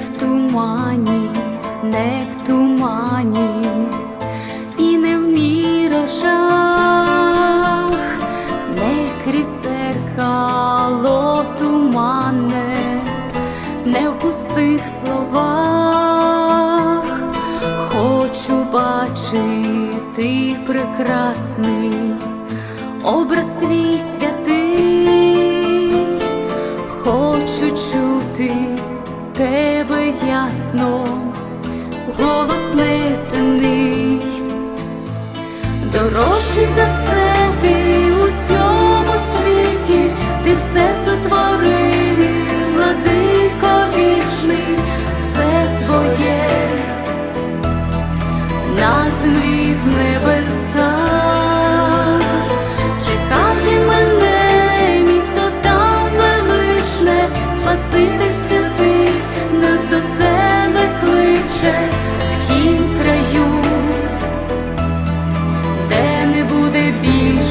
в тумані, не в тумані і не в мірошах, не крізь зеркало туманне, не в пустих словах, хочу бачити прекрасний образ твій святий, хочу чути тебе ясно, голос несений, дорожчий за все ти у цьому світі, ти все сотворив,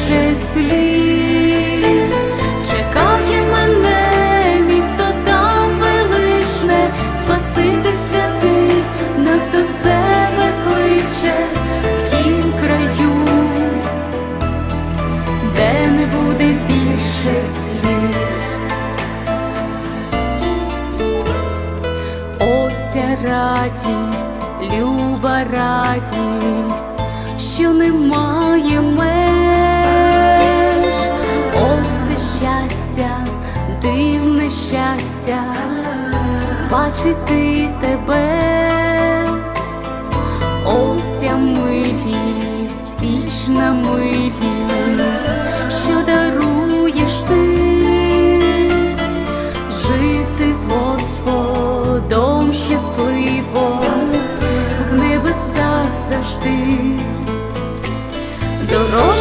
більше сліз. Чекає мене, місто там величне, Спаситель святий нас до себе кличе в тім краю де не буде більше сліз. Оця радість, люба радість, що немає меж, оце щастя, дивне щастя, бачити тебе. Оця милість, вічна милість, що даруєш ти, жити з Господом щасливо, в небесах завжди, дорожчий